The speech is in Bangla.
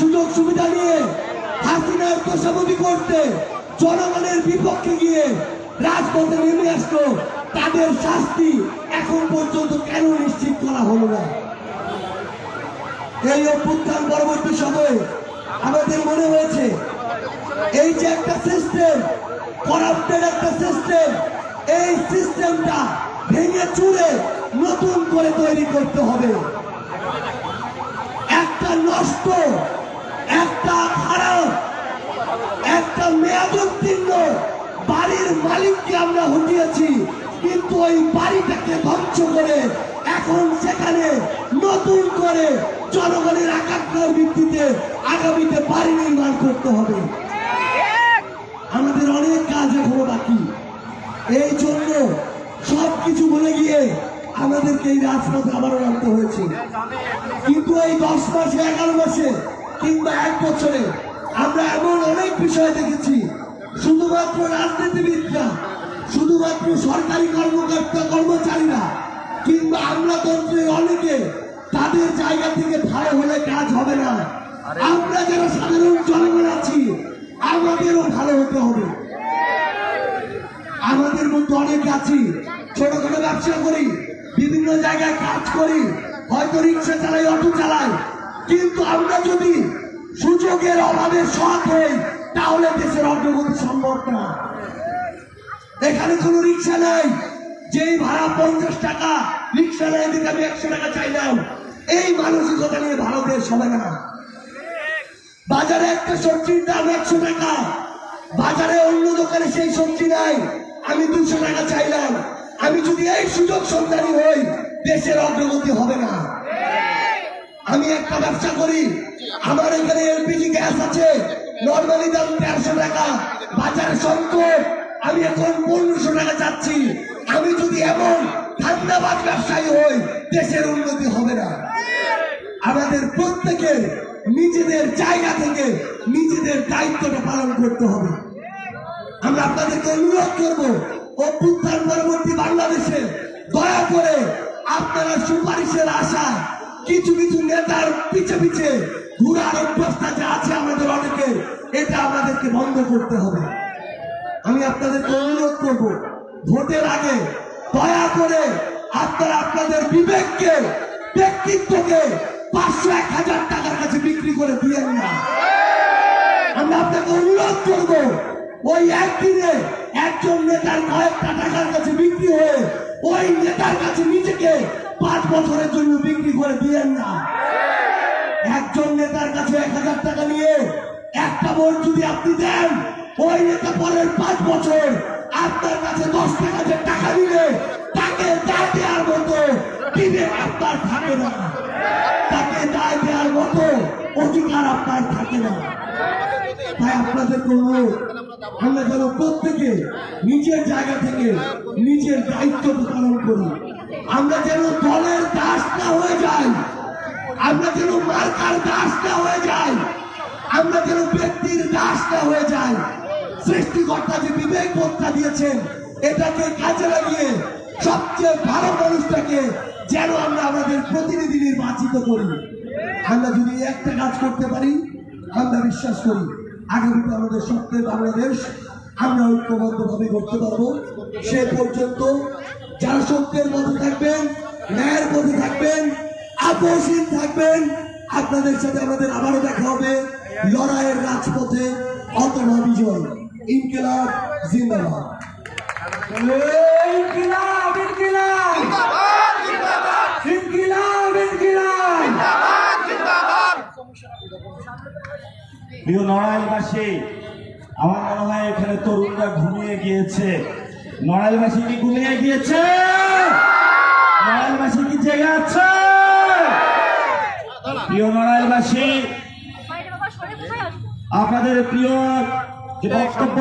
সুযোগ সুবিধা নিয়ে হাসিনার তোষামদি করতে জনগণের বিপক্ষে গিয়ে রাজপথে নেমে আসলো, তাদের শাস্তি এখন পর্যন্ত কেন নিশ্চিত করা হলো না? এই অভ্যুত্থান পরবর্তী সময়ে আমাদের মনে হয়েছে, এই যে একটা সিস্টেম করাপ্টেড একটা সিস্টেম এই সিস্টেমটা ভেঙে চুরে নতুন করে তৈরি করতে হবে। একটা নষ্ট, একটা খারাপ, একটা মেয়াদোত্তীর্ণ বাড়ির মালিককে আমরা হটিয়েছি, কিন্তু ওই বাড়িটাকে ধ্বংস করে এখন সেখানে নতুন করে জনগণের আকাঙ্ক্ষার ভিত্তিতে আগামীতে বাড়ি নির্মাণ করতে হবে। আমাদের অনেক কাজ এখনও বাকি। এই জন্য সব কিছু ভুলে গিয়ে আমাদেরকে এই রাজপথে আবারও নামতে হয়েছে। কিন্তু এই দশ মাসে, এগারো মাসে কিংবা এক বছরে আমরা এমন অনেক বিষয় দেখেছি। শুধুমাত্র রাজনীতিবিদরা, শুধুমাত্র সরকারি কর্মকর্তা, কর্মচারীরা কিংবা আমলাতন্ত্রের অনেকে তাদের জায়গা থেকে ভালো হলে কাজ হবে না। আমরা যারা সাধারণ জনগণ আছি আমাদেরও ভালো হতে হবে। আমাদের মধ্যে অনেক আছি ছোটখাটো ব্যবসা করি বিভিন্ন জায়গায় কাজ করি হয়তো রিক্সা চালাই অটো চালাই। কিন্তু আমরা যদি সুযোগের অভাবে সৎ হই তাহলে দেশের অগ্রগতি সম্ভব না। এখানে কোনো রিক্সা নাই যেই ভাড়া পঞ্চাশ টাকা রিক্সা নাই দিকে আমি একশো টাকা চাইলাম। এই মানসিকতা নিয়ে দেশ হবে না বাজারে একটা সবজির দাম একশো টাকা। বাজারে অন্য দোকানে সেই সবজি নাই। আমি দুশো টাকা চাইলাম। আমি যদি এই সুযোগ সন্ধানী হই, দেশের অগ্রগতি হবে না। আমি একটা ব্যবসা করি। আমার এখানে এলপিজি গ্যাস আছে। নর্মালি দাম দেড়শো টাকা। বাজারে সংকট। আমি এখন পনেরোশো টাকা চাচ্ছি। আমি যদি এমন ঠান্ডাবাজ ব্যবসায়ী হই, দেশের উন্নতি হবে না। আমাদের প্রত্যেকের নিজেদের জায়গা থেকে নিজেদের দায়িত্বটা পালন করতে হবে। আমরা আপনাদেরকে অনুরোধ করব, অভ্যুত্থান পরবর্তী বাংলাদেশে দয়া করে আপনারা সুপারিশের আশা, কিছু কিছু নেতার পিছে পিছে ঘুরার অভ্যস্তা যে আছে আমাদের অনেকের এটা আমাদেরকে বন্ধ করতে হবে। আমি আপনাদেরকে অনুরোধ করব, ভোটের আগে দয়া করে আপনারা আপনাদের বিবেককে, ব্যক্তিত্বকে পাঁচশো এক হাজার টাকার কাছে বিক্রি করে দিয়েন না। আমরা আপনাকে অনুরোধ করব, ওই একদিনে একজন নেতার কয়েকটা টাকার কাছে বিক্রি হয়ে ওই নেতার কাছে নিজেকে পাঁচ বছরের জন্য বিক্রি করে দিয়েন না। একজন নেতার কাছে এক হাজার টাকা নিয়ে একটা ভোট যদি আপনি দেন, ওই নেতা পরের পাঁচ বছর আপনার কাছে দশ টাকা যে টাকা দিলে আপনার থাকে না। তাই আপনাদের অনুরোধ, আমরা যেন প্রত্যেকে নিজের জায়গা থেকে নিজের দায়িত্ব পালন করি। আমরা যেন দলের দাস না হয়ে যাই, আমরা যেন মার্কার দাস না হয়ে যাই, আমরা যেন ব্যক্তির দাস না হয়ে যাই। সৃষ্টিকর্তা যে বিবেক বোধটা দিয়েছেন, এটাকে কাজে লাগিয়ে সবচেয়ে ভালো মানুষটাকে যেন আমরা আমাদের প্রতিনিধি নির্বাচিত করি। আমরা যদি একটা কাজ করতে পারি, আমরা বিশ্বাস করি আগামীতে আমাদের স্বপ্নের বাংলাদেশ, আমরা ঐক্যবদ্ধভাবে করতে পারব। সে পর্যন্ত যারা সত্যের মধ্যে থাকবেন, ন্যায়ের মধ্যে থাকবেন, আপোষহীন থাকবেন, আপনাদের সাথে আমাদের আবারও দেখা হবে লড়াইয়ের রাজপথে অতনা বিজয়। ইনকিলাব জিন্দাবাদ ইনকিলাব ইনকিলাব ইনকিলাব ইনকিলাব প্রিয় নড়াইলবাসী, আমার মনে হয় এখানে তরুণরা ঘুমিয়ে গিয়েছে। নড়াইলবাসী কি ঘুমিয়ে গিয়েছে? নড়াইলবাসী কি জেগে আছে? প্রিয় নড়াইলবাসী, আপনাদের প্রিয় বক্তব্য